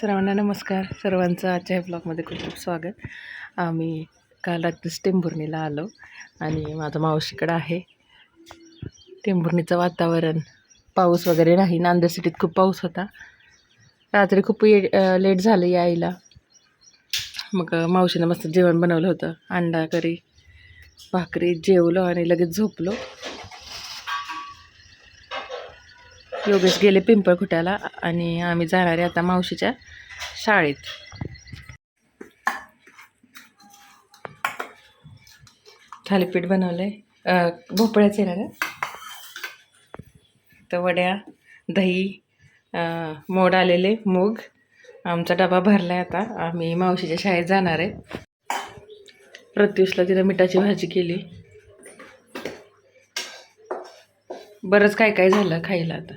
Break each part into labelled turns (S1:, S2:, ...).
S1: सर्वांना नमस्कार. सर्वांचं आजच्या या ब्लॉगमध्ये खूप खूप स्वागत. आम्ही काल रात्रीच टेंभुर्णीला आलो आणि माझं मावशीकडं आहे. टेंभुर्णीचं वातावरण पाऊस वगैरे नाही. नांदेड सिटीत खूप पाऊस होता. रात्री खूप ये लेट झालं यायला मग मावशीनं मस्त जेवण बनवलं होतं. अंडा करी भाकरी जेवलो आणि लगेच झोपलो. योगेश गेले पिंपळखुट्याला आणि आम्ही जाणार आहे आता मावशीच्या शाळेत. थालीपीठ बनवलं आहे भोपळ्याचे ना तर वड्या दही मोड आलेले मूग. आमचा डबा भरला आहे आता. आम्ही मावशीच्या शाळेत जाणार आहे. प्रत्युषला तिनं मिठाची भाजी केली. बरंच काय काय झालं खायला आता.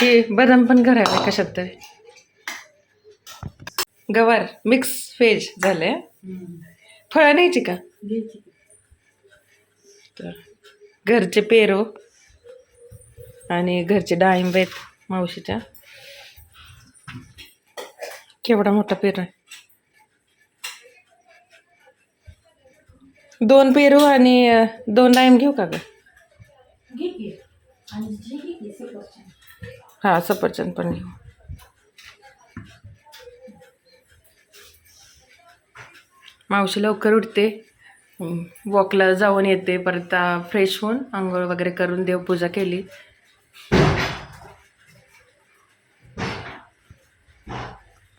S1: हे बदाम पण करावे कशात तरी. गवार मिक्स व्हेज झाले फळं न्यायची का? तर घरचे पेरो आणि घरचे डाळिंब आहेत मावशीच्या. केवढा मोठा पेरू आहे. दोन पेरू आणि दोन डाळिंब घेऊ का ग? हा सफरचंद पण घेऊ मावशी लवकर उठते. वॉकला जाऊन येते परत फ्रेश होऊन आंघोळ वगैरे करून देवपूजा केली.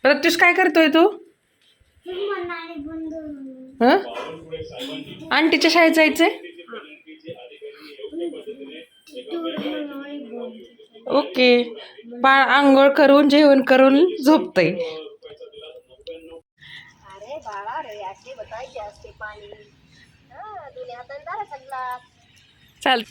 S1: प्रत्युष काय करतोय तू? हं? आंटीच्या शाळेत जायचंय? ओके. बाळ आंघोळ करून जेवण करून झोपतय. चाल.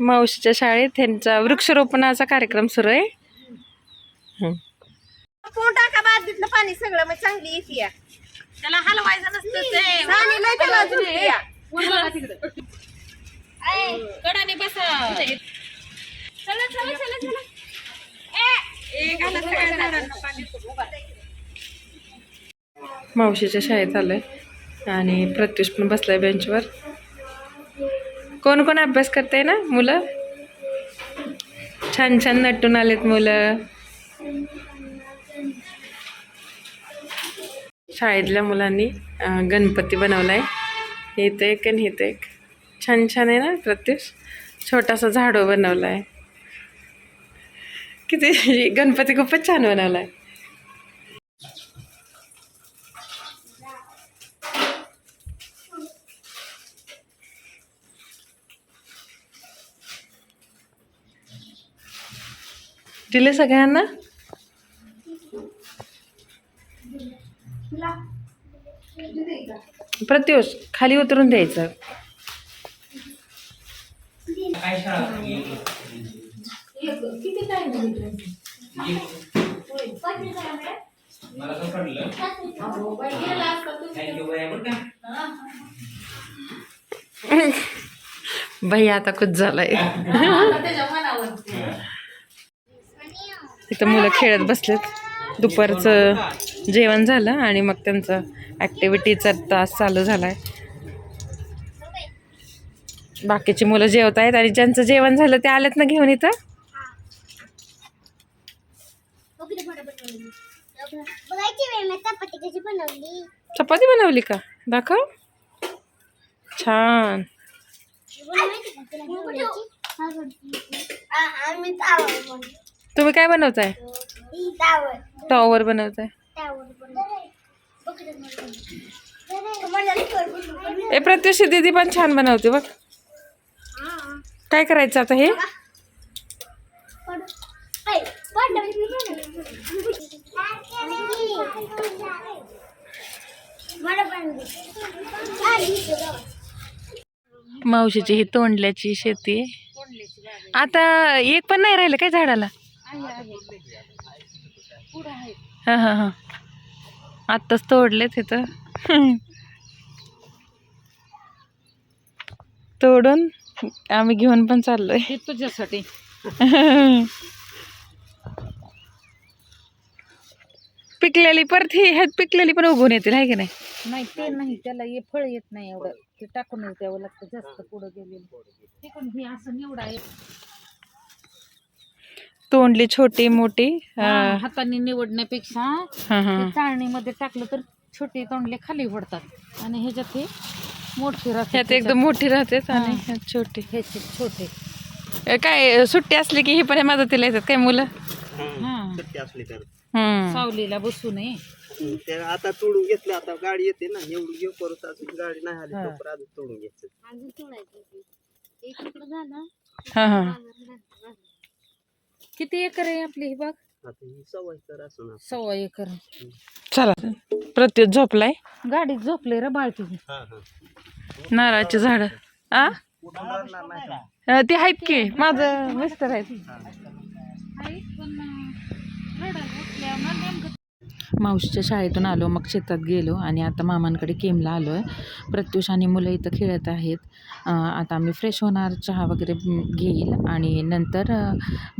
S1: मावशीच्या शाळेत त्यांचा वृक्षारोपणाचा कार्यक्रम सुरू आहे.
S2: पाणी सगळं मग चांगली येते.
S3: त्याला हलवायचं नसतं ते. कडाने बसा. चला चला चला चला. ए, घाला सगळ्या झाडांना पाणी.
S1: मावशीच्या शाळेत आलोय. आणि प्रत्युष पण बसलाय बेंचवर. कोण कोण अभ्यास करते ना मुलं? छान छान नटून आलेत मुलं. शाळेतल्या मुलांनी गणपती गणपती बनवलाय. इथं एक आणि इथं एक. छान छान आहे ना प्रत्युष छोटासा झाडू बनवलाय. किती गणपती खूपच छान बनवलाय. दिले सगळ्यांना? प्रत्युष खाली उतरून द्यायचं. भैया आता कुछ झालाय. इथं मुलं खेळत बसलेत. दुपारचं जेवण झालं आणि मग त्यांचं ॲक्टिव्हिटीचा तास चालू झाला आहे बाकीची मुलं जेवत आहेत आणि ज्यांचं जेवण झालं ते आलेत ना घेऊन इथं?
S2: चपाती बनवली
S1: का? दाखव. छान. तुम्ही काय बनवताय? टॉवर बनवताय. ए प्रत्युषी दीदी पण छान बनवते बघ. काय करायचं आता हे? मावशीची ही तोंडल्याची शेती. आहे आता एक पण नाही राहिलं काय झाडाला? हां हां हां. आत्ताच तोडलेत इथं तोडून आम्ही घेऊन पण चाललोय.
S3: हे तुझ्यासाठी.
S1: पिकलेली परत ही ह्यात पिकलेली पण उगवून येतील आहे की नाही?
S3: नाही ते नाही त्याला हे फळ येत नाही एवढं. ते टाकूनच द्यावं लागतं जास्त पुढं गेलेलं. तिकडून हे असं निवडा
S1: तोंडली छोटी मोठी
S3: हा, हाताने निवडण्यापेक्षा
S1: हा हा.
S3: ते चाळणीमध्ये टाकलं तर छोटे तोंडले खाली पडतात आणि ह्याच्यात हे मोठे राहतात
S1: ह्यात एकदम मोठी राहते आणि
S3: हा.
S1: ह्यात छोटी.
S3: ह्याचे छोटे.
S1: अं, काय सुट्टी असली की ही पण मदतीला येतात काय मुलं?
S3: हा
S4: सुट्टी असली तर.
S1: हम्म.
S3: सावलीला बसू नये
S4: ते आता तोडून घेतलं आता गाडी येते ना एवढी घेऊ परत अजून गाडी नाही आली
S3: हा.
S4: तोपर्यंत अजून तोडून घ्यायचं
S1: हा हा.
S3: किती एकर आहे आपली ही बाग?
S4: आता ही सवय कर असं
S3: सव्वा एकर.
S1: चला प्रत्युत झोपलाय?
S3: गाडीत झोपले रे बाळती
S4: हा हा.
S1: नारळाची झाड. आ?
S4: उठून मारणार नाही का?
S1: अं, ते आहेत की? माझं मिस्टर आहेत. मावशीच्या शाळेतून आलो मग शेतात गेलो आणि आता मामांकडे केमला आलो आहे प्रत्युष आणि मुलं इथं खेळत आहेत. आता आम्ही फ्रेश होणार चहा वगैरे घेईल आणि नंतर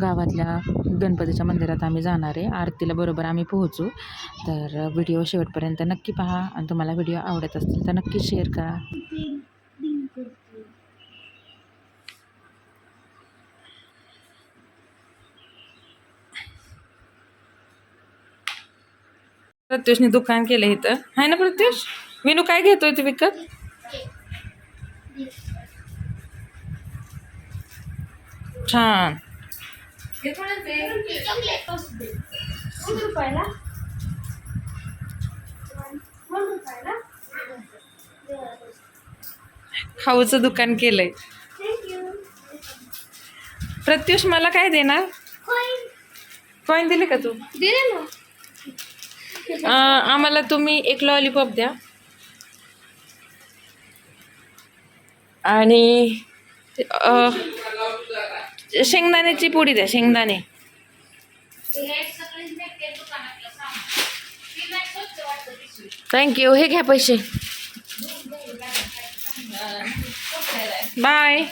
S1: गावातल्या गणपतीच्या मंदिरात आम्ही जाणार आहे. आरतीला बरोबर आम्ही पोहोचू. तर व्हिडिओ शेवटपर्यंत नक्की पहा. आणि तुम्हाला व्हिडिओ आवडत असतील तर नक्की शेअर करा. प्रत्युषने दुकान केलं इथं. आहे ना प्रत्युष? विनू काय घेतोय तू विकत? छान. खाऊचं दुकान केलंय. प्रत्युष मला काय देणार? कॉईन दिले का तू?
S2: दिले ना.
S1: आम्हाला तुम्ही एक लॉलीपॉप द्या आणि अं, शेंगदाण्याची पुडी द्या शेंगदाणे थँक्यू हे घ्या पैसे बाय